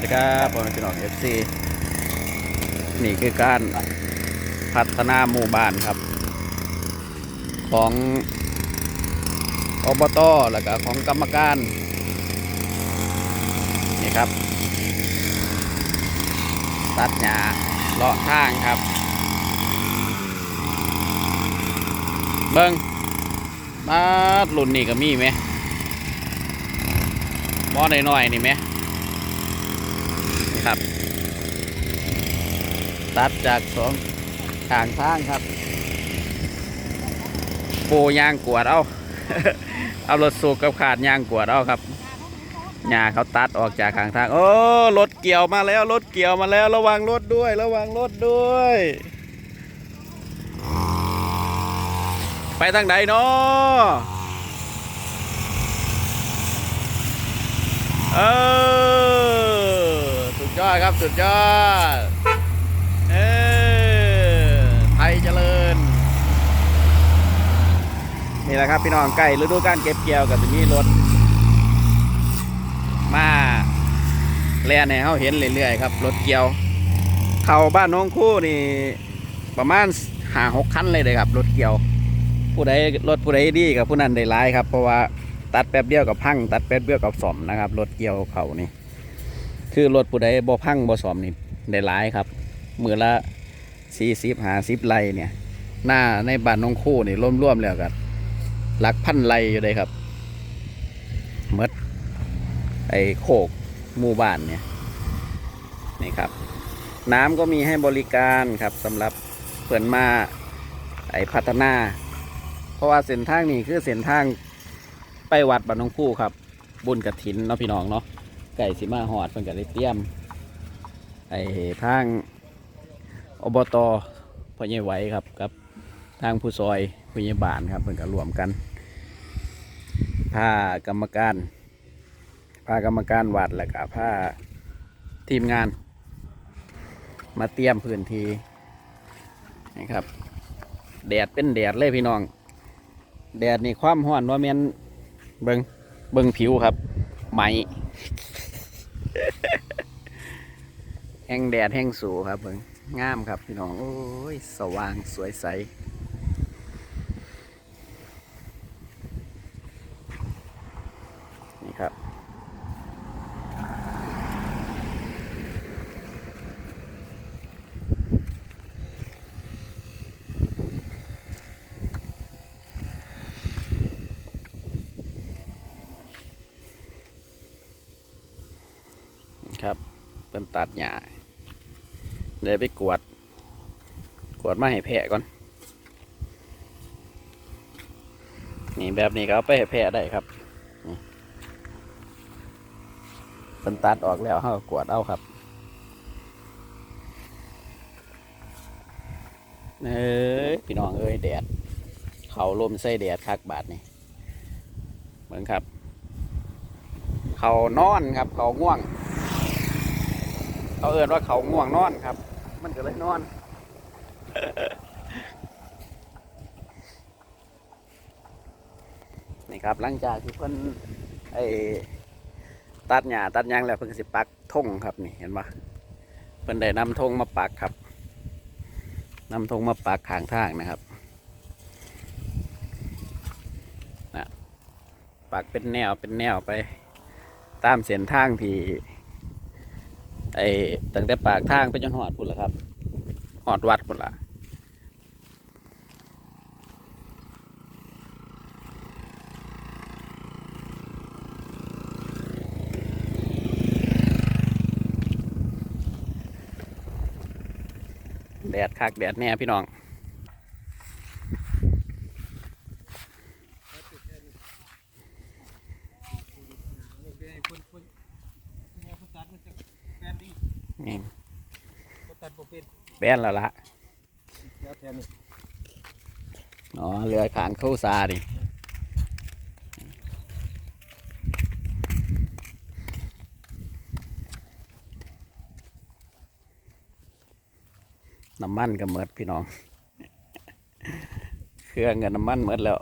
วัสดีครับผมพี่น้องเอฟซีนี่คือการพัฒนาหมู่บ้านครับ ของอบตแล้วก็ของกรรมการนี่ครับ ตัดหญ้าเลาะทางครับ เบิ้งมาดรุ่นนี่ก็มีไหมมอหน้อยๆนี่ไหม ครับ ตัดจากสองทางทางครับ ปูยางกวดเอา เอารถสูบกับขาดยางกวดเอาครับหญ้าเขาตัดออกจากข้างทาง โอ้รถเกี่ยวมาแล้วรถเกี่ยวมาแล้วระวังรถด้วย ระวังรถด้วย ไปทางใดเนาะเออ ยอดครับ สุดยอด เออไทยเจริญ นี่แหละครับพี่น้องใกล้ฤดูการเก็บเกี่ยวกับจะมีรถ มาแล่นให้เขาเห็นเรื่อยๆครับ รถเกี่ยว เข้าบ้านน้องคู่นี่ ประมาณหาหกคันเลยเลยครับ รถเกี่ยว ผู้ใดรถผู้ใดดีกับผู้นั้นได้ร้ายครับ เพราะว่าตัดแป๊บเดียวกับพัง ตัดแป๊บเดียวกับสอมนะครับ รถเกี่ยวเขานี่ คือรถผู้ใดบ่พังบ่สอมนี่ได้ร้ายครับ มือละสี่สิบหาสิบไรเนี่ย หน้าในบ้านน้องคู่นี่ร่วมๆแล้วกันหลักพันไรอยู่เลยครับเมดไอ้โคกหมู่บ้านเนี่ยนี่ครับ น้ำก็มีให้บริการครับสำหรับเพื่อนมาไอ้พัฒนา เพราะว่าเส้นทางนี้คือเส้นทางไปวัดบ้านน้องคู่ครับ บุญกระถินเนาะพี่น้องเนาะ ไก่สิมาหอดเพิ่นก็ได้เตรียม ไอ้ทางอบตพ่อใหญ่ไหวครับกับทางผู้ซอยผู้ใหญ่บ้านครับเพิ่นก็รวมกันพากรรมการพากรรมการวัดแล้วก็พาทีมงาน มาเตรียมพื้นที่นะครับ แดดเป็นแดดเลยพี่น้อง แดดนี่ความห้อนว่าแมนเบิงเบิงผิวครับ ไหม แห้งแดดแห้งสูครับเบิงงามครับพี่น้องโอ้ยสว่างสวยใสนี่ครับ ครับเป็นตัดหญ้าเดี๋ยวไปกวด กวดมาให้แพะก่อน นี่แบบนี้ก็เอาไปให้แพะได้ครับเป็นตัดออกแล้วเขาก็กวดเอาครับเอ้ยพี่น้องเอ้ยแดด เขาลมใส่แดดคักบาทนี่เหมือนครับ เขานอนครับ เขาง่วง เขาเอ่นว่าเขาง่วงนอนครับ มันก็เลยนอนนี่ครับหลังจากที่เพิ่นไอ้ตัดหญ้าตัดหยางแล้วเพิ่นสิปักธงครับนี่เห็นปะเพิ่นได้นำธงมาปักครับนำธงมาปักข้างทางนะครับนะปักเป็นแนวเป็นแนวไป ตามเส้นทางที่ ไอ้ตั้งแต่ปากทางไปจนหอดพุ่นละครับหอดวัดพุ่นละแดดคักแดดแน่พี่น้อง นี่ ตัดบ่ เป็นแล้วละล้วแทนนี่อ๋อเรือขางเข้าซาดิน้ำมันก็เมดพี่น้อง เครื่องกับน้ำมันเมดแล้ว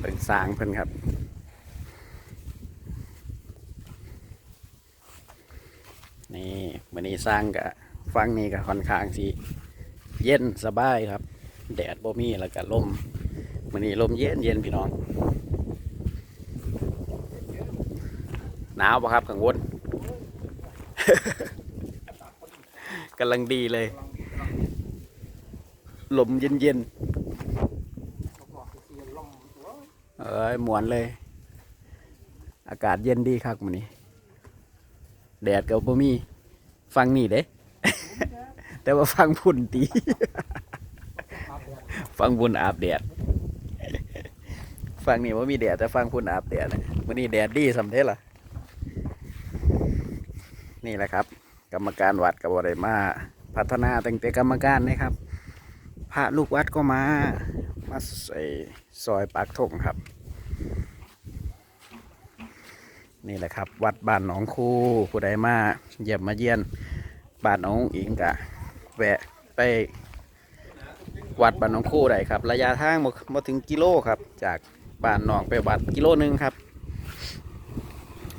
เปิงสร้างเพิ่นครับ นี่มันนี้สร้างกับฟังนี่กับค่อนข้างสิเย็นสบายครับ แดดบ่มีแล้วก็ลมมันนี้ลมเย็นเย็นพี่น้องหนาวปะครับข้างบนกำลังดีเลย ลมเย็นเย็น ประกอบกับเสียลมตัว ๆ เอ้ยหมวนเลย อากาศเย็นดีครับมันนี้ แดดก็บ่มี ฟังนี่เด้ แต่ว่าฟังพุ่นตี ฟังพุ่นอาบแดด ฟังนี่ว่ามีแดดแต่ฟังพุ่นอาบแดดวันนี้แดดดีสำเร็จล่ะ นี่แหละครับ กรรมการวัดกับบริมา พัฒนาตั้งแต่กรรมการนะครับ พระลูกวัดก็มา มาใส่ซอยปากทงครับ นี่แหละครับ วัดบ้านหนองคูผู้ใดมาเยี่ยมมาเยี่ยนบ้านหนองอิงกะแวะไปวัดบ้านหนองคูได้ครับ ระยะทางบ่บ่ถึงกิโลครับ จากบ้านหนองไปวัดกิโลหนึงครับ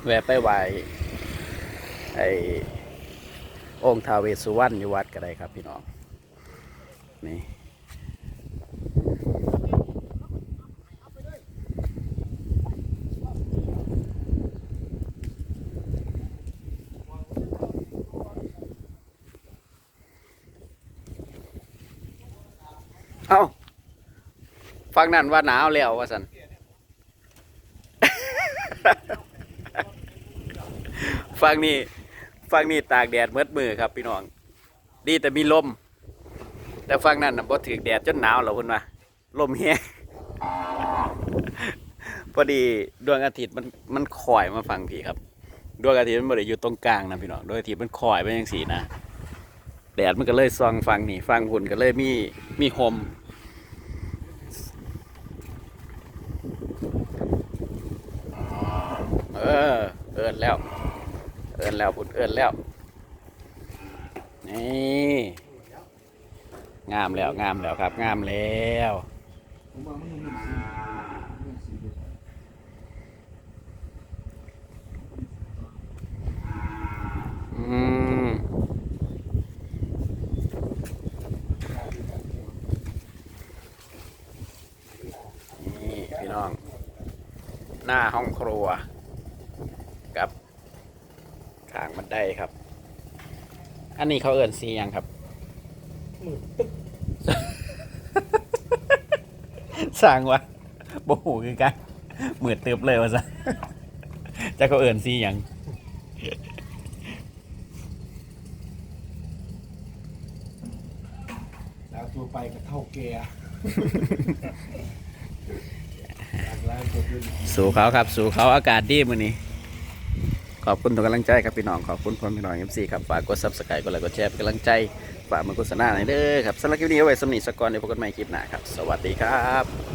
แวะไปไหวไอองค์ทาวเวสสุวรรณอยู่วัดก็ได้ครับพี่น้องนี่ เอาฟังนั่นว่าหนาวแล้วว่าสันฟังนี่ฟังนี่ตากแดดเมืดมือครับ พี่น้อง ดีแต่มีลม แต่ฟังนั่นน่ะบ่ถือแดดจนหนาวแล้วคุณว่าลมแห้งพอดีดวงอาทิตย์มันมันคอยมาฟังพี่ครับ ดวงอาทิตย์มันบ่ได้อยู่ตรงกลางนะพี่น้องดวงอาทิตย์มันคอยไปอย่างสีนะแดดมันก็เลยส่องฟังนี่ฟังหุ่นก็เลยมีมีโฮมเอ อเอินแล้ว เอินแล้วพุ่นเอินแล้ว นี่งามแล้วงามแล้วครับ งามแล้วอืมนี่พี่น้อง หน้าห้องครัว ขางบันไดครับ อันนี้เขาเอินซีหยังครับมือตึ๊บสร้างวะโบหูคือกันเหมือนเติบเลยวะซะจะเขาเอินซีหยังแล้วตัวไปกับเท่าแก่หลากหลายตัวเป็นสู่เขาครับ สู่เขาอากาศดีมื้อนี้ ขอบคุณทุกกำลังใจครับพี่น้อง ขอบคุณพ่อพี่น้องเอฟซีครับ ฝากกดซับสไครต์กดไลค์กดแชร์เป็นกำลังใจ ฝากมาโฆษณาหน่อยเด้อครับสำหรับคลิปนี้เอาไว้สำนีสกกอนเดี๋ยวพบกันใหม่คลิปหน้าครับ สวัสดีครับ